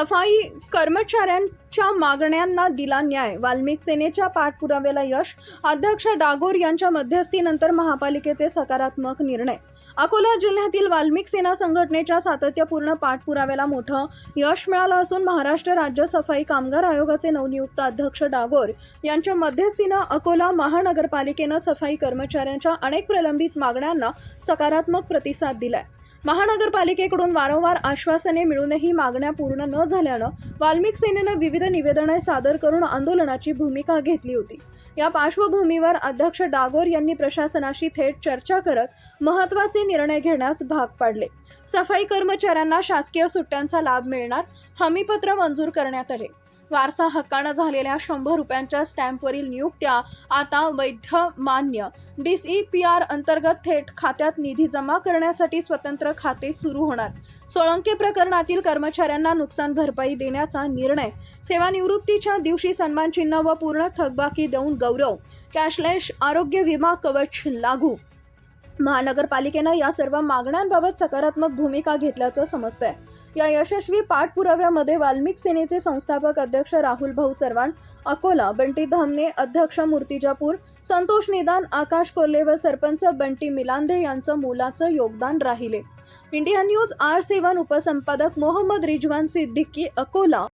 सफाई कर्मचाऱ्यांच्या मागण्यांना दिला न्याय. वाल्मिक सेनेच्या पाठपुराव्याला यश अध्यक्ष डागोर यांच्या मध्यस्थीनंतर महापालिकेचे सकारात्मक निर्णय. अकोला जिल्ह्यातील वाल्मिक सेना संघटनेच्या सातत्यपूर्ण पाठपुराव्याला मोठं यश मिळालं असून महाराष्ट्र राज्य सफाई कामगार आयोगाचे नवनियुक्त अध्यक्ष डागोर यांच्या मध्यस्थीनं अकोला महानगरपालिकेनं सफाई कर्मचाऱ्यांच्या अनेक प्रलंबित मागण्यांना सकारात्मक प्रतिसाद दिलाय. महानगरपालिकेकडून वारंवार आश्वासने मिळूनही मागण्या पूर्ण न झाल्यानं वाल्मिक सेनेनं विविध निवेदने सादर करून आंदोलनाची भूमिका घेतली होती. या पार्श्वभूमीवर अध्यक्ष डागोर यांनी प्रशासनाशी थेट चर्चा करत महत्त्वाचे निर्णय घेण्यास भाग पाडले. सफाई कर्मचाऱ्यांना शासकीय सुट्ट्यांचा लाभ मिळणार हमीपत्र मंजूर करण्यात आले. वारसा हक्कानं झालेल्या शंभर रुपयांच्या स्टॅम्पवरील नियुक्त्या आता वैध मान्य डी पी आर अंतर्गत थेट खात्यात निधी जमा करण्यासाठी स्वतंत्र खाते सुरू होणार. सोळंके प्रकरणातील कर्मचाऱ्यांना नुकसान भरपाई देण्याचा निर्णय. सेवानिवृत्तीच्या दिवशी सन्मान चिन्ह व पूर्ण थकबाकी देऊन गौरव. कॅशलेस आरोग्य विमा कवच लागू. महानगरपालिकेनं या सर्व मागण्यांबाबत सकारात्मक भूमिका घेतल्याचं समजतंय. या यशस्वी पाठपुराव्यामध्ये वाल्मिक सेनेचे संस्थापक अध्यक्ष राहुल भाऊ सरवाण अकोला बंटी धामणे अध्यक्ष मूर्तिजापूर संतोष निदान आकाश कोल्हे व सरपंच बंटी मिलांदे यांचं मोलाचं योगदान राहिले. इंडिया न्यूज आर सेवन उपसंपादक मोहम्मद रिजवान सिद्दीकी अकोला.